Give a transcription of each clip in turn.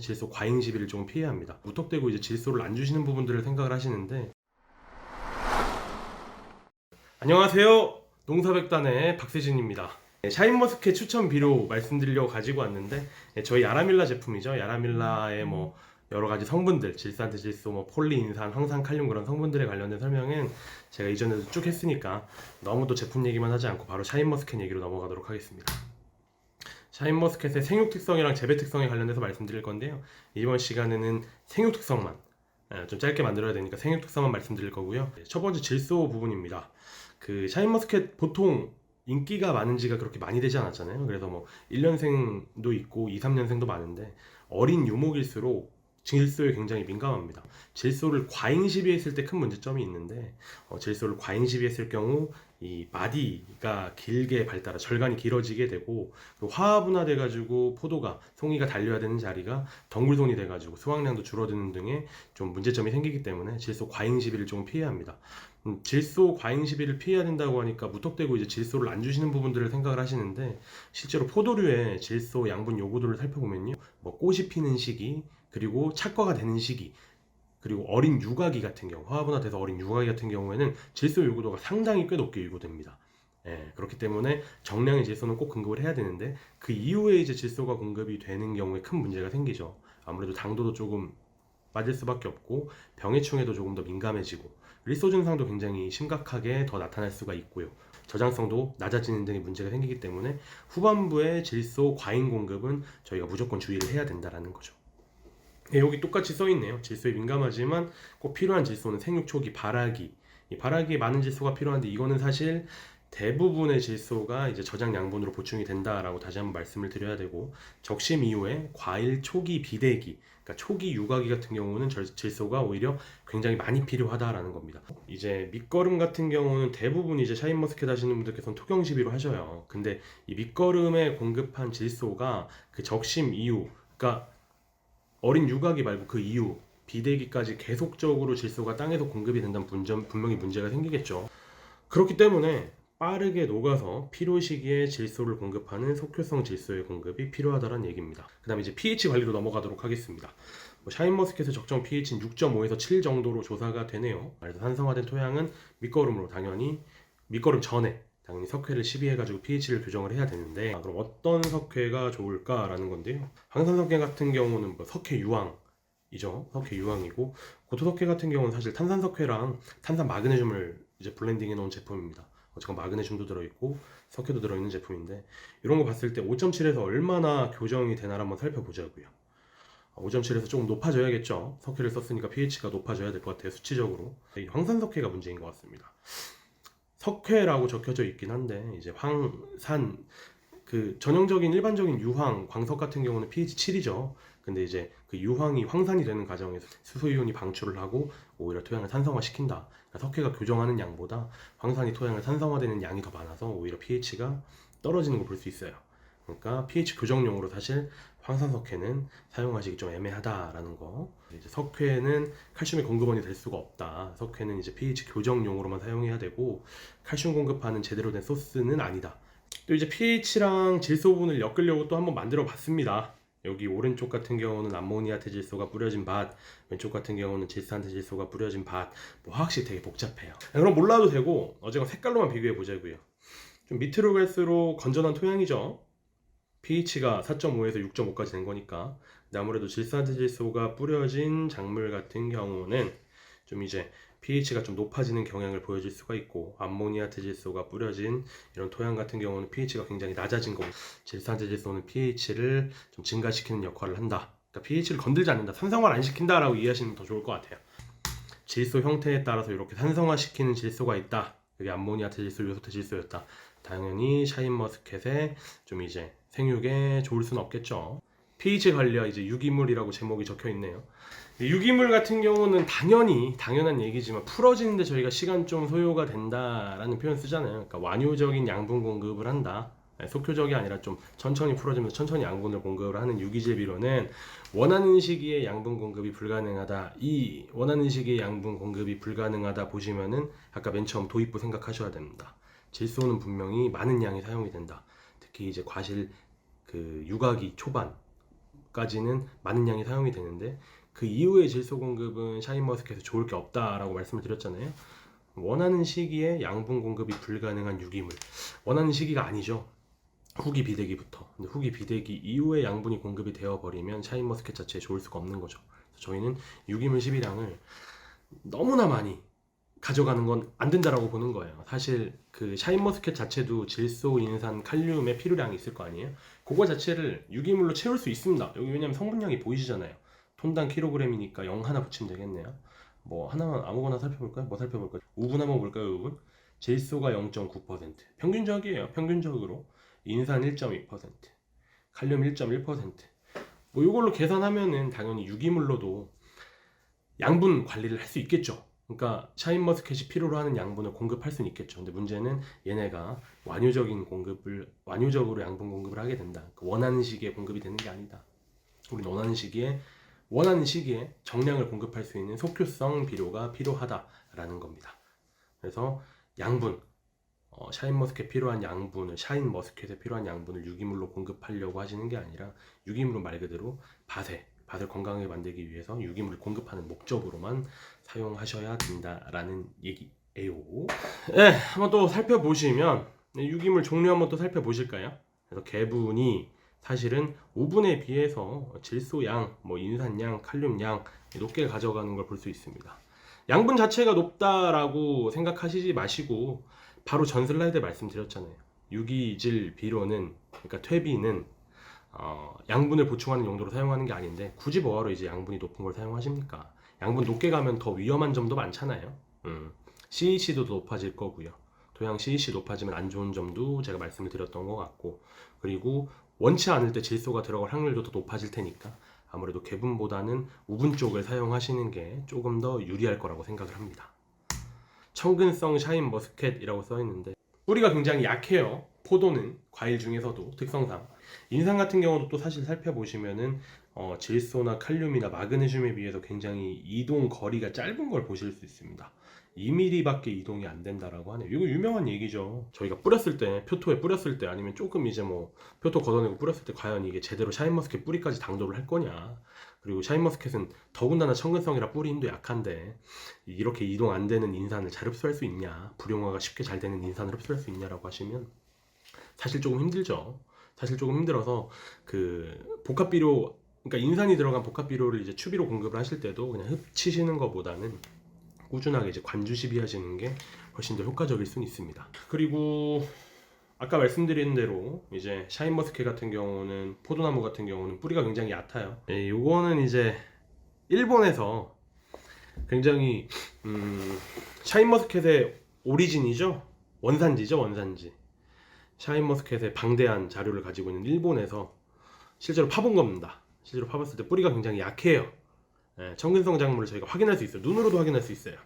질소 과잉 시비를 조금 피해야 합니다. 무턱대고 이제 질소를 안 주시는 부분들을 생각을 하시는데 안녕하세요. 농사백단의 박세진입니다. 네, 샤인머스켓 추천 비료 말씀드리려고 가지고 왔는데 네, 저희 야라밀라 제품이죠. 야라밀라의 뭐 여러 가지 성분들, 질산트 질소, 뭐 폴리인산, 황산, 칼륨 그런 성분들에 관련된 설명은 제가 이전에도 쭉 했으니까 너무 또 제품 얘기만 하지 않고 바로 샤인머스켓 얘기로 넘어가도록 하겠습니다. 샤인머스켓의 생육 특성이랑 재배 특성에 관련돼서 말씀드릴 건데요. 이번 시간에는 생육 특성만 예, 좀 짧게 만들어야 되니까 생육 특성만 말씀드릴 거고요. 첫 번째 질소 부분입니다. 그 샤인머스켓 보통 인기가 많은 지가 그렇게 많이 되지 않았잖아요. 그래서 뭐 1년생도 있고 2, 3년생도 많은데 어린 유목일수록 질소에 굉장히 민감합니다. 질소를 과잉 시비했을 때 큰 문제점이 있는데 어, 질소를 과잉 시비했을 경우 이 마디가 길게 발달하 절간이 길어지게 되고 그 화합분화 돼 가지고 포도가 송이가 달려야 되는 자리가 덩굴손이 돼 가지고 수확량도 줄어드는 등의 좀 문제점이 생기기 때문에 질소 과잉 시비를 조금 피해야 합니다. 음, 질소 과잉 시비를 피해야 된다고 하니까 무턱대고 이제 질소를 안 주시는 부분들을 생각을 하시는데 실제로 포도류의 질소 양분 요구도를 살펴보면요, 뭐 꽃이 피는 시기 그리고 착과가 되는 시기 그리고 어린 육아기 같은 경우 화분화 돼서 어린 육아기 같은 경우에는 질소 요구도가 상당히 꽤 높게 요구됩니다. 예, 그렇기 때문에 정량의 질소는 꼭 공급을 해야 되는데 그 이후에 이제 질소가 공급이 되는 경우에 큰 문제가 생기죠. 아무래도 당도도 조금 빠질 수밖에 없고 병해충에도 조금 더 민감해지고 리소 증상도 굉장히 심각하게 더 나타날 수가 있고요. 저장성도 낮아지는 등의 문제가 생기기 때문에 후반부의 질소 과잉 공급은 저희가 무조건 주의를 해야 된다라는 거죠. 네, 여기 똑같이 써 있네요. 질소에 민감하지만 꼭 필요한 질소는 생육 초기 발화기. 이 발화기에 많은 질소가 필요한데 이거는 사실 대부분의 질소가 이제 저장 양분으로 보충이 된다라고 다시 한번 말씀을 드려야 되고 적심 이후에 과일 초기 비대기, 그러니까 초기 육아기 같은 경우는 절- 질소가 오히려 굉장히 많이 필요하다라는 겁니다. 이제 밑거름 같은 경우는 대부분 이제 샤인머스켓 하시는 분들께서는 토경 시비로 하셔요. 근데 이 밑거름에 공급한 질소가 그 적심 이후, 그러니까 어린 육아기 말고 그 이후 비대기까지 계속적으로 질소가 땅에서 공급이 된다면 분점, 분명히 문제가 생기겠죠. 그렇기 때문에 빠르게 녹아서 필요 시기에 질소를 공급하는 속효성 질소의 공급이 필요하다는 얘기입니다. 그 다음에 이제 pH 관리로 넘어가도록 하겠습니다. 뭐 샤인머스켓의 적정 pH는 6.5에서 7 정도로 조사가 되네요. 그래서 산성화된 토양은 밑거름으로 당연히 밑거름 전에 당연히 석회를 시비해가지고 pH를 교정을 해야 되는데 아, 그럼 어떤 석회가 좋을까라는 건데요. 황산석회 같은 경우는 뭐 석회 유황 이죠. 석회 유황이고 고토석회 같은 경우는 사실 탄산석회랑 탄산 마그네슘을 이제 블렌딩해 놓은 제품입니다. 어쨌건 마그네슘도 들어있고 석회도 들어있는 제품인데 이런 거 봤을 때 5.7에서 얼마나 교정이 되나 한번 살펴보자고요. 5.7에서 조금 높아져야겠죠. 석회를 썼으니까 pH가 높아져야 될 것 같아요. 수치적으로. 이 황산석회가 문제인 것 같습니다. 석회라고 적혀져 있긴 한데 이제 황산 그 전형적인 일반적인 유황 광석 같은 경우는 pH 7이죠. 근데 이제 그 유황이 황산이 되는 과정에서 수소 이온이 방출을 하고 오히려 토양을 산성화 시킨다. 그러니까 석회가 교정하는 양보다 황산이 토양을 산성화되는 양이 더 많아서 오히려 pH가 떨어지는 걸 볼 수 있어요. 그러니까 pH 교정용으로 사실 황산석회는 사용하시기 좀 애매하다라는 거. 이제 석회는 칼슘의 공급원이 될 수가 없다. 석회는 이제 pH 교정용으로만 사용해야 되고 칼슘 공급하는 제대로 된 소스는 아니다. 또 이제 pH랑 질소분을 엮으려고 또 한번 만들어 봤습니다. 여기 오른쪽 같은 경우는 암모니아태 질소가 뿌려진 밭, 왼쪽 같은 경우는 질산태 질소가 뿌려진 밭. 뭐 화학식 되게 복잡해요. 그럼 몰라도 되고 어제가 색깔로만 비교해 보자고요. 좀 밑으로 갈수록 건전한 토양이죠. pH가 4.5에서 6.5까지 된 거니까. 아무래도 질산태 질소가 뿌려진 작물 같은 경우는 좀 이제 pH가 좀 높아지는 경향을 보여줄 수가 있고 암모니아태 질소가 뿌려진 이런 토양 같은 경우는 pH가 굉장히 낮아진 거고 질산태 질소는 pH를 좀 증가시키는 역할을 한다. 그러니까 pH를 건들지 않는다. 산성화를 안 시킨다라고 이해하시면 더 좋을 것 같아요. 질소 형태에 따라서 이렇게 산성화시키는 질소가 있다. 여기 암모니아태 질소, 요소태 질소였다. 당연히 샤인머스켓에 좀 이제 생육에 좋을 수는 없겠죠. pH 관리와 이제 유기물이라고 제목이 적혀 있네요. 유기물 같은 경우는 당연히 당연한 얘기지만 풀어지는데 저희가 시간 좀 소요가 된다라는 표현 쓰잖아요. 그러니까 완효적인 양분 공급을 한다. 네, 속효적이 아니라 좀 천천히 풀어지면서 천천히 양분을 공급을 하는 유기질 비료는 원하는 시기에 양분 공급이 불가능하다. 이 원하는 시기에 양분 공급이 불가능하다 보시면은 아까 맨 처음 도입부 생각하셔야 됩니다. 질소는 분명히 많은 양이 사용이 된다. 특히 이제 과실 그 육아기 초반까지 전까지는 많은 양이 사용이 되는데 그 이후의 질소 공급은 샤인머스켓에 좋을 게 없다라고 말씀을 드렸잖아요. 원하는 시기에 양분 공급이 불가능한 유기물 원하는 시기가 아니죠. 후기 비대기부터. 근데 후기 비대기 이후에 양분이 공급이 되어 버리면 샤인머스켓 자체에 좋을 수가 없는 거죠. 저희는 유기물 12량을 너무나 많이 가져가는 건 안 된다라고 보는 거예요. 사실 그 샤인머스켓 자체도 질소, 인산, 칼륨의 필요량이 있을 거 아니에요. 그거 자체를 유기물로 채울 수 있습니다. 여기 왜냐면 성분량이 보이시잖아요. 톤당 킬로그램이니까 0 하나 붙이면 되겠네요. 뭐 하나만 아무거나 살펴볼까요? 뭐 살펴볼까요? 우분 한번 볼까요? 우분? 질소가 0.9% 평균적이에요. 평균적으로 인산 1.2% 칼륨 1.1%뭐 이걸로 계산하면은 당연히 유기물로도 양분 관리를 할 수 있겠죠. 그러니까 샤인머스켓이 필요로 하는 양분을 공급할 수는 있겠죠. 근데 문제는 얘네가 완유적인 공급을 완유적으로 양분 공급을 하게 된다. 그 원하는 시기에 공급이 되는 게 아니다. 우리 원하는 시기에 원하는 시기에 정량을 공급할 수 있는 속효성 비료가 필요하다라는 겁니다. 그래서 양분 어, 샤인머스켓 필요한 양분을 샤인머스켓에 필요한 양분을 유기물로 공급하려고 하시는 게 아니라 유기물은 말 그대로 밭에 밭을 건강하게 만들기 위해서 유기물을 공급하는 목적으로만 사용하셔야 된다라는 얘기예요. 네, 한번 또 살펴보시면 네, 유기물 종류 한번 또 살펴보실까요? 그래서 개분이 사실은 오분에 비해서 질소양, 뭐 인산양, 칼륨양 높게 가져가는 걸 볼 수 있습니다. 양분 자체가 높다라고 생각하시지 마시고 바로 전 슬라이드에 말씀드렸잖아요. 유기질 비료는 그러니까 퇴비는 어, 양분을 보충하는 용도로 사용하는 게 아닌데 굳이 뭐하러 이제 양분이 높은 걸 사용하십니까? 양분 높게 가면 더 위험한 점도 많잖아요. 음, CEC도 높아질 거고요. 토양 CEC 높아지면 안 좋은 점도 제가 말씀을 드렸던 것 같고 그리고 원치 않을 때 질소가 들어갈 확률도 더 높아질 테니까 아무래도 개분보다는 우분 쪽을 사용하시는 게 조금 더 유리할 거라고 생각을 합니다. 청근성 샤인 머스켓이라고 써 있는데 뿌리가 굉장히 약해요. 포도는 과일 중에서도 특성상 인상 같은 경우도 또 사실 살펴보시면은 어, 질소나 칼륨이나 마그네슘에 비해서 굉장히 이동 거리가 짧은 걸 보실 수 있습니다. 2mm밖에 이동이 안 된다라고 하네요. 이거 유명한 얘기죠. 저희가 뿌렸을 때, 표토에 뿌렸을 때, 아니면 조금 이제 뭐, 표토 걷어내고 뿌렸을 때, 과연 이게 제대로 샤인머스켓 뿌리까지 당도를 할 거냐. 그리고 샤인머스켓은 더군다나 청근성이라 뿌리 힘도 약한데, 이렇게 이동 안 되는 인산을 잘 흡수할 수 있냐. 불용화가 쉽게 잘 되는 인산을 흡수할 수 있냐라고 하시면, 사실 조금 힘들죠. 사실 조금 힘들어서, 그, 복합 비료, 그러니까 인산이 들어간 복합 비료를 이제 추비로 공급을 하실 때도 그냥 흡치시는 것보다는 꾸준하게 이제 관주 시 비하시는 게 훨씬 더 효과적일 수는 있습니다. 그리고 아까 말씀드린 대로 이제 샤인머스켓 같은 경우는 포도나무 같은 경우는 뿌리가 굉장히 얕아요. 예, 요거는 이제 일본에서 굉장히 음, 샤인머스켓의 오리진이죠. 원산지죠, 원산지. 샤인머스켓의 방대한 자료를 가지고 있는 일본에서 실제로 파본 겁니다. 실제로 파봤을 때 뿌리가 굉장히 약해요. 예, 청근성 작물을 저희가 확인할 수 있어요. 눈으로도 확인할 수 있어요.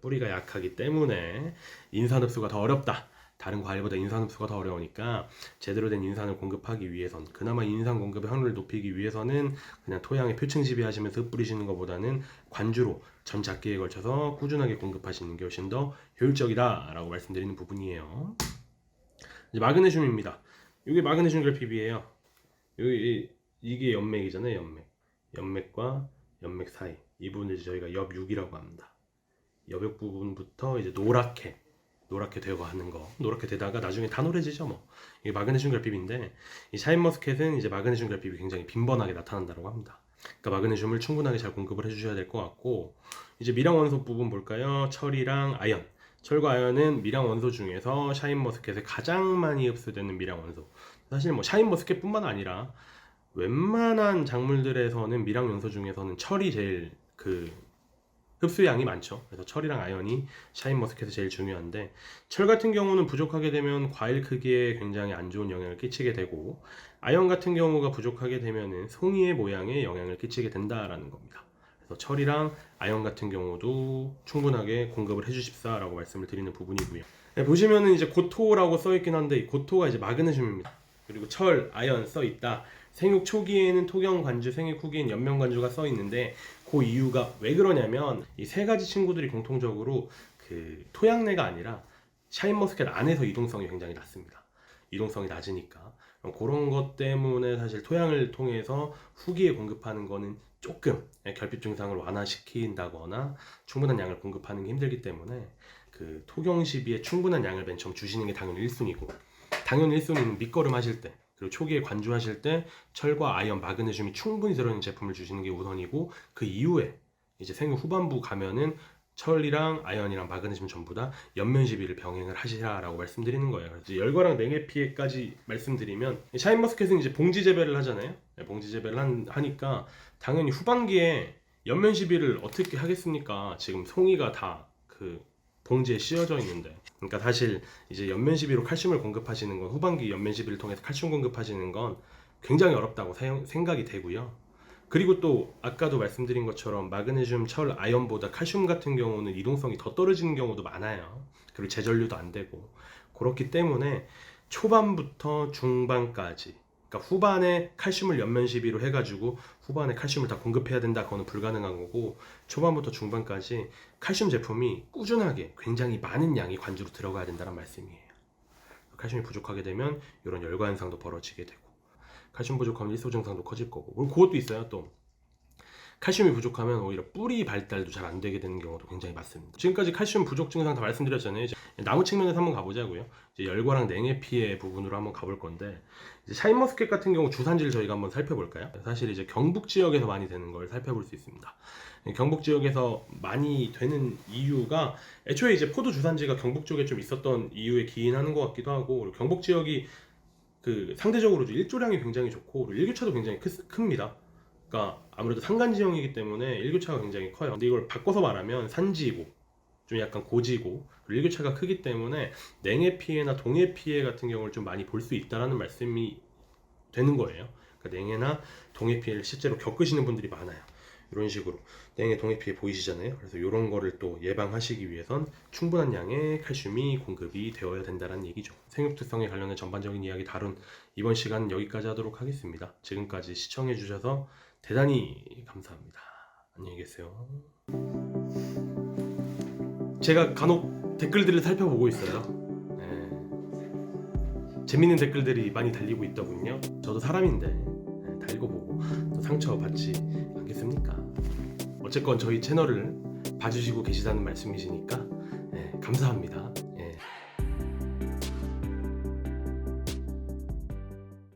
뿌리가 약하기 때문에 인산 흡수가 더 어렵다. 다른 과일보다 인산 흡수가 더 어려우니까 제대로 된 인산을 공급하기 위해선 그나마 인산 공급의 확률을 높이기 위해서는 그냥 토양에 표층 지배하시면서 흩뿌리시는 것보다는 관주로 전 작기에 걸쳐서 꾸준하게 공급하시는 게 훨씬 더 효율적이다라고 말씀드리는 부분이에요. 이제 마그네슘입니다. 이게 마그네슘 결핍이에요. 여기 이게 연맥이잖아요, 연맥. 연맥과 연맥 사이 이 부분을 저희가 옆육이라고 합니다. 여벽 부분부터 이제 노랗게 노랗게 되고 하는 거 노랗게 되다가 나중에 다 노래지죠 뭐 이게 마그네슘 결핍인데 이 샤인머스켓은 이제 마그네슘 결핍이 굉장히 빈번하게 나타난다고 합니다. 그러니까 마그네슘을 충분하게 잘 공급을 해주셔야 될 것 같고 이제 미량 원소 부분 볼까요? 철이랑 아연 철과 아연은 미량 원소 중에서 샤인머스켓에 가장 많이 흡수되는 미량 원소 사실 뭐 샤인머스켓뿐만 아니라 웬만한 작물들에서는 미량元소 중에서는 철이 제일 그 흡수량이 많죠. 그래서 철이랑 아연이 샤인머스켓에 제일 중요한데 철 같은 경우는 부족하게 되면 과일 크기에 굉장히 안 좋은 영향을 끼치게 되고 아연 같은 경우가 부족하게 되면은 송이의 모양에 영향을 끼치게 된다라는 겁니다. 그래서 철이랑 아연 같은 경우도 충분하게 공급을 해주십사라고 말씀을 드리는 부분이고요. 네, 보시면은 이제 고토라고 써 있긴 한데 이 고토가 이제 마그네슘입니다. 그리고 철, 아연 써 있다. 생육 초기에는 토경 관주, 생육 후기엔 연명 관주가 써 있는데 그 이유가 왜 그러냐면 이 세 가지 친구들이 공통적으로 그 토양내가 아니라 샤인머스켓 안에서 이동성이 굉장히 낮습니다. 이동성이 낮으니까 그런 것 때문에 사실 토양을 통해서 후기에 공급하는 거는 조금 결핍 증상을 완화시킨다거나 충분한 양을 공급하는 게 힘들기 때문에 그 토경 시비에 충분한 양을 맨 처음 주시는 게 당연히 1순위고 당연히 1순위는 밑거름 하실 때 그리고 초기에 관주하실 때 철과 아연, 마그네슘이 충분히 들어있는 제품을 주시는 게 우선이고 그 이후에 이제 생후 후반부 가면은 철이랑 아연이랑 마그네슘 전부 다 연면 시비를 병행을 하시라라고 말씀드리는 거예요. 이제 열과랑 냉해 피해까지 말씀드리면 샤인머스켓은 이제 봉지 재배를 하잖아요. 네, 봉지 재배를 한- 하니까 당연히 후반기에 연면 시비를 어떻게 하겠습니까? 지금 송이가 다 그 봉지에 씌워져 있는데. 그러니까 사실 이제 연면 시비로 칼슘을 공급하시는 건 후반기 연면 시비를 통해서 칼슘 공급하시는 건 굉장히 어렵다고 생각이 되고요. 그리고 또 아까도 말씀드린 것처럼 마그네슘, 철, 아연보다 칼슘 같은 경우는 이동성이 더 떨어지는 경우도 많아요. 그리고 재전류도 안 되고 그렇기 때문에 초반부터 중반까지 그러니까 후반에 칼슘을 연면 시비로 해가지고 후반에 칼슘을 다 공급해야 된다 그거는 불가능한 거고 초반부터 중반까지 칼슘 제품이 꾸준하게 굉장히 많은 양이 관주로 들어가야 된다는 말씀이에요. 칼슘이 부족하게 되면 이런 열과 현상도 벌어지게 되고 칼슘 부족하면 일소 증상도 커질 거고 그리고 그것도 있어요 또 칼슘이 부족하면 오히려 뿌리 발달도 잘 안 되게 되는 경우도 굉장히 많습니다. 지금까지 칼슘 부족 증상 다 말씀드렸잖아요. 나무 측면에서 한번 가보자고요. 열과랑 냉해 피해 부분으로 한번 가볼 건데 샤인머스켓 같은 경우 주산지를 저희가 한번 살펴볼까요? 사실 이제 경북 지역에서 많이 되는 걸 살펴볼 수 있습니다. 경북 지역에서 많이 되는 이유가 애초에 이제 포도 주산지가 경북 쪽에 좀 있었던 이유에 기인하는 것 같기도 하고 경북 지역이 그 상대적으로 일조량이 굉장히 좋고 일교차도 굉장히 크, 큽니다. 그러니까 아무래도 산간 지형이기 때문에 일교차가 굉장히 커요. 근데 이걸 바꿔서 말하면 산지고 좀 약간 고지고 일교차가 크기 때문에 냉해 피해나 동해 피해 같은 경우를 좀 많이 볼 수 있다라는 말씀이 되는 거예요. 그러니까 냉해나 동해 피해를 실제로 겪으시는 분들이 많아요. 이런 식으로 냉해 동해 피해 보이시잖아요. 그래서 이런 거를 또 예방하시기 위해선 충분한 양의 칼슘이 공급이 되어야 된다는 얘기죠. 생육특성에 관련된 전반적인 이야기 다룬 이번 시간 여기까지 하도록 하겠습니다. 지금까지 시청해 주셔서 대단히 감사합니다. 안녕히 계세요. 제가 간혹 댓글들을 살펴보고 있어요. 네. 재밌는 댓글들이 많이 달리고 있더군요. 저도 사람인데 네, 다 읽어보고 또 상처 받지 않겠습니까? 어쨌건 저희 채널을 봐주시고 계시다는 말씀이시니까 네, 감사합니다.